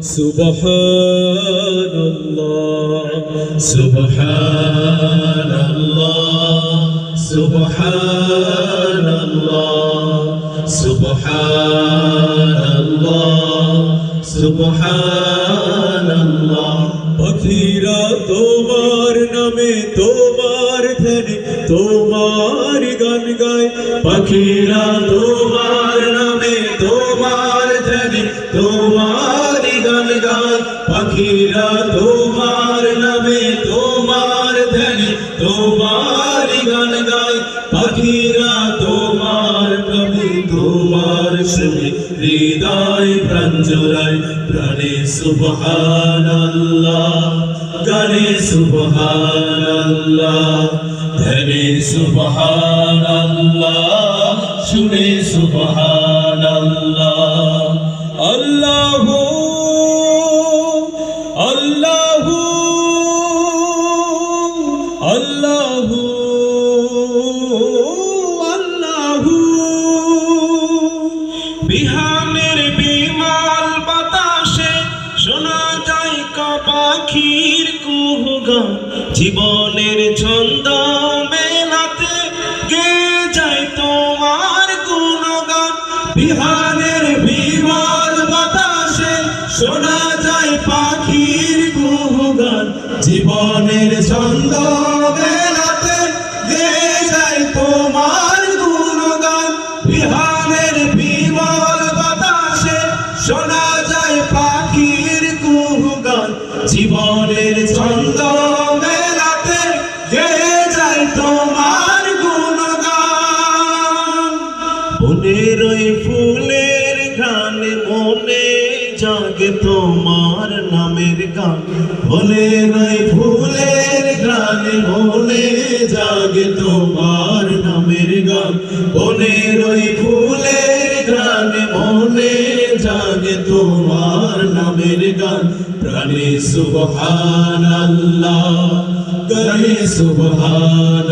سبحان الله سبحان الله سبحان الله سبحان الله سبحان الله পাখিরা তোমার নামে তোমার ধ্যানে তোমার গান গায় পাখিরা তোমার গান গায় পাখিরা তোমার নামে, তোমার ধ্যানে তোমার গান গায়। পাখিরা তোমার নামে, তোমার শুনে হৃদয় প্রাণ জোড়ায় প্রাণে সুবহান আল্লাহ গানে সুবহান আল্লাহ ধ্যানে সুবহান আল্লাহ শুনে সুবহান আল্লাহ আল্লাহ আল্লাহ আল্লাহ। বিহানের বিমাল বাতাসে শোনা পাখির জীবনের ছন্দ মেলাতে গে যায় তোমার গুণগান। বিহানের বিমাল বাতাসে শোনা যায় কুহুগান জীবনের ছন্দ মেলাতে গে যায় তোমার গুণগান বিমল যায় পাখির জীবনের গেয়ে যায় তোমার গুণগান। বনের ফুলের গানে মনে জাগে তোমার নামের গান। বনের ওই ফুলের গানে মনে জাগে তোমার নামের গান। বনের ওই ফুলের গানে মনে জাগে তোমার নামের গান। প্রাণে সুবহান আল্লাহ করে সুবহান